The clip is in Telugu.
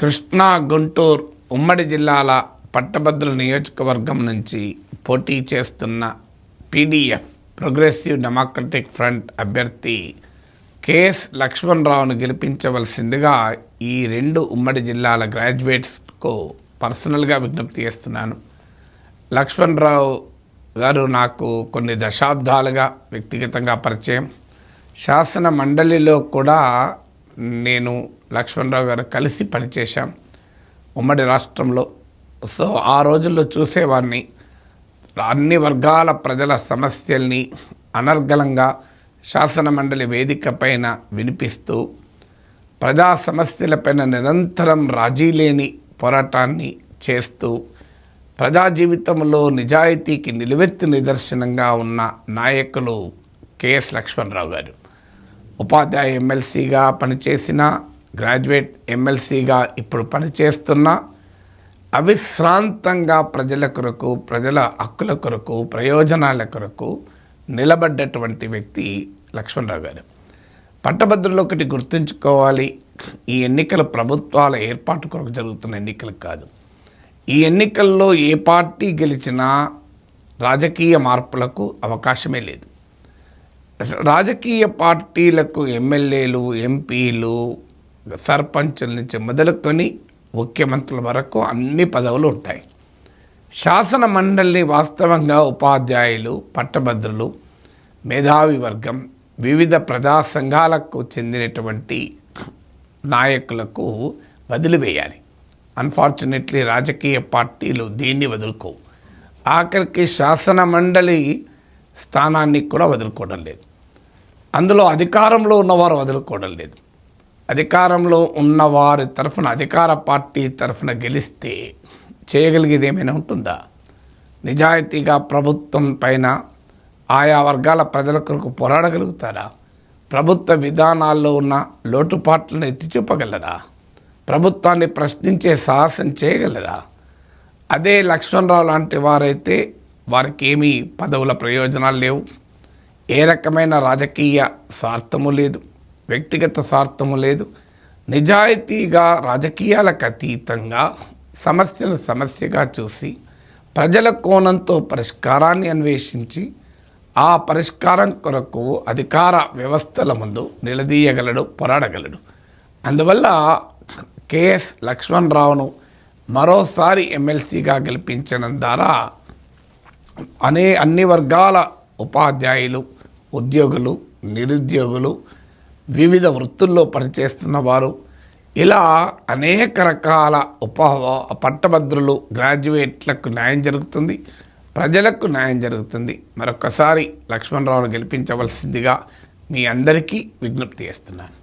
కృష్ణా గుంటూరు ఉమ్మడి జిల్లాల పట్టభద్రుల నియోజకవర్గం నుంచి పోటీ చేస్తున్న పీడీఎఫ్ ప్రోగ్రెసివ్ డెమోక్రటిక్ ఫ్రంట్ అభ్యర్థి కెఎస్ లక్ష్మణరావును గెలిపించవలసిందిగా ఈ రెండు ఉమ్మడి జిల్లాల గ్రాడ్యుయేట్స్కు పర్సనల్గా విజ్ఞప్తి చేస్తున్నాను. లక్ష్మణరావు గారు నాకు కొన్ని దశాబ్దాలుగా వ్యక్తిగతంగా పరిచయం. శాసన మండలిలో కూడా నేను లక్ష్మణరావు గారు కలిసి పనిచేశాం. ఉమ్మడి రాష్ట్రంలో. సో ఆ రోజుల్లో చూసేవాడిని అన్ని వర్గాల ప్రజల సమస్యల్ని అనర్గళంగా శాసన మండలి వేదిక పైన వినిపిస్తూ ప్రజా సమస్యలపైన నిరంతరం రాజీ లేని పోరాటాన్ని చేస్తూ ప్రజా జీవితంలో నిజాయితీకి నిలువెత్తు నిదర్శనంగా ఉన్న నాయకులు కెఎస్ లక్ష్మణరావు గారు. ఉపాధ్యాయ ఎమ్మెల్సీగా పనిచేసిన గ్రాడ్యుయేట్ ఎమ్మెల్సీగా ఇప్పుడు పనిచేస్తున్న అవిశ్రాంతంగా ప్రజల కొరకు ప్రజల హక్కుల కొరకు ప్రయోజనాల కొరకు నిలబడ్డటువంటి వ్యక్తి లక్ష్మణరావు గారు. పట్టభద్రులు ఒకటి గుర్తుంచుకోవాలి ఈ ఎన్నికల ప్రభుత్వాల ఏర్పాటు కొరకు జరుగుతున్న ఎన్నికలు కాదు. ఈ ఎన్నికల్లో ఏ పార్టీ గెలిచినా రాజకీయ మార్పులకు అవకాశమే లేదు. రాజకీయ పార్టీలకు ఎమ్మెల్యేలు ఎంపీలు సర్పంచుల నుంచి మొదలుకొని ముఖ్యమంత్రుల వరకు అన్ని పదవులు ఉంటాయి. శాసన మండలిని వాస్తవంగా ఉపాధ్యాయులు పట్టభద్రులు మేధావి వర్గం వివిధ ప్రజా సంఘాలకు చెందినటువంటి నాయకులకు వదిలివేయాలి అన్ఫార్చునేట్లీ రాజకీయ పార్టీలు దీన్ని వదులుకోవు. ఆఖరికి శాసన మండలి స్థానాన్ని కూడా వదులుకోవడం లేదు. అందులో అధికారంలో ఉన్నవారు వదులుకోవడం లేదు. అధికారంలో ఉన్నవారి తరఫున అధికార పార్టీ తరఫున గెలిస్తే చేయగలిగేది ఏమైనా ఉంటుందా? నిజాయితీగా ప్రభుత్వం పైన ఆయా వర్గాల ప్రజల కొరకు పోరాడగలుగుతారా? ప్రభుత్వ విధానాల్లో ఉన్న లోటుపాట్లను ఎత్తి చూపగలరా ప్రభుత్వాన్ని ప్రశ్నించే సాహసం చేయగలరా? అదే లక్ష్మణరావు లాంటి వారైతే వారికి ఏమీ పదవుల ప్రయోజనాలు లేవు. ఏ రకమైన రాజకీయ స్వార్థము లేదు వ్యక్తిగత స్వార్థము లేదు. నిజాయితీగా రాజకీయాలకు అతీతంగా సమస్యను సమస్యగా చూసి ప్రజల కోణంతో పరిష్కారాన్ని అన్వేషించి ఆ పరిష్కారం కొరకు అధికార వ్యవస్థల ముందు నిలదీయగలడు పోరాడగలడు. అందువల్ల కెఎస్ లక్ష్మణరావును మరోసారి ఎమ్మెల్సీగా గెలిపించడం ద్వారా అనే అన్ని వర్గాల ఉపాధ్యాయులు ఉద్యోగులు నిరుద్యోగులు వివిధ వృత్తుల్లో పనిచేస్తున్న వారు ఇలా అనేక రకాల ఉప పట్టభద్రులు గ్రాడ్యుయేట్లకు న్యాయం జరుగుతుంది ప్రజలకు న్యాయం జరుగుతుంది. మరొకసారి లక్ష్మణరావును గెలిపించవలసిందిగా మీ అందరికీ విజ్ఞప్తి చేస్తున్నాను.